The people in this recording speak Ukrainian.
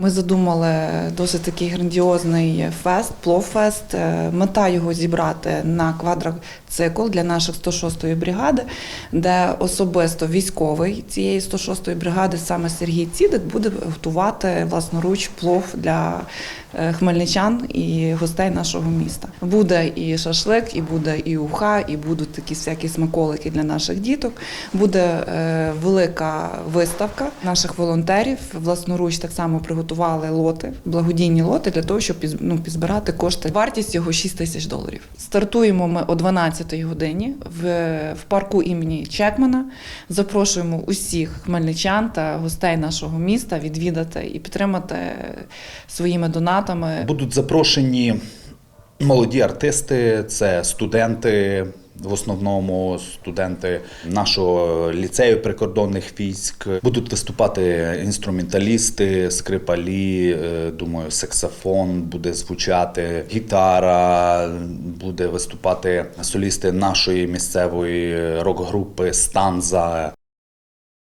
Ми задумали досить такий грандіозний фест, пловфест. Е, Мета його зібрати на квадроцикл для наших 106-ї бригади, де особисто військовий цієї 106-ї бригади, саме Сергій Цідик, буде готувати власноруч плов для е, хмельничан і гостей нашого міста. Буде і шашлик, і буде і уха, і будуть такі всякі смаколики для наших діток. Буде е, велика виставка наших волонтерів. Власноруч так само приготували лоти, благодійні лоти для того, щоб ну, підзбирати кошти. Вартість його 6 тисяч доларів. Стартуємо ми о 12-й годині в, в парку імені Чекмана. Запрошуємо усіх хмельничан та гостей нашого міста відвідати і підтримати своїми донатами Будуть запрошені молоді артисти, це студенти. В основному студенти нашого ліцею прикордонних військ будуть виступати інструменталісти, скрипалі. е, Думаю, саксофон буде звучати, гітара, буде виступати солісти нашої місцевої рок-групи Станза.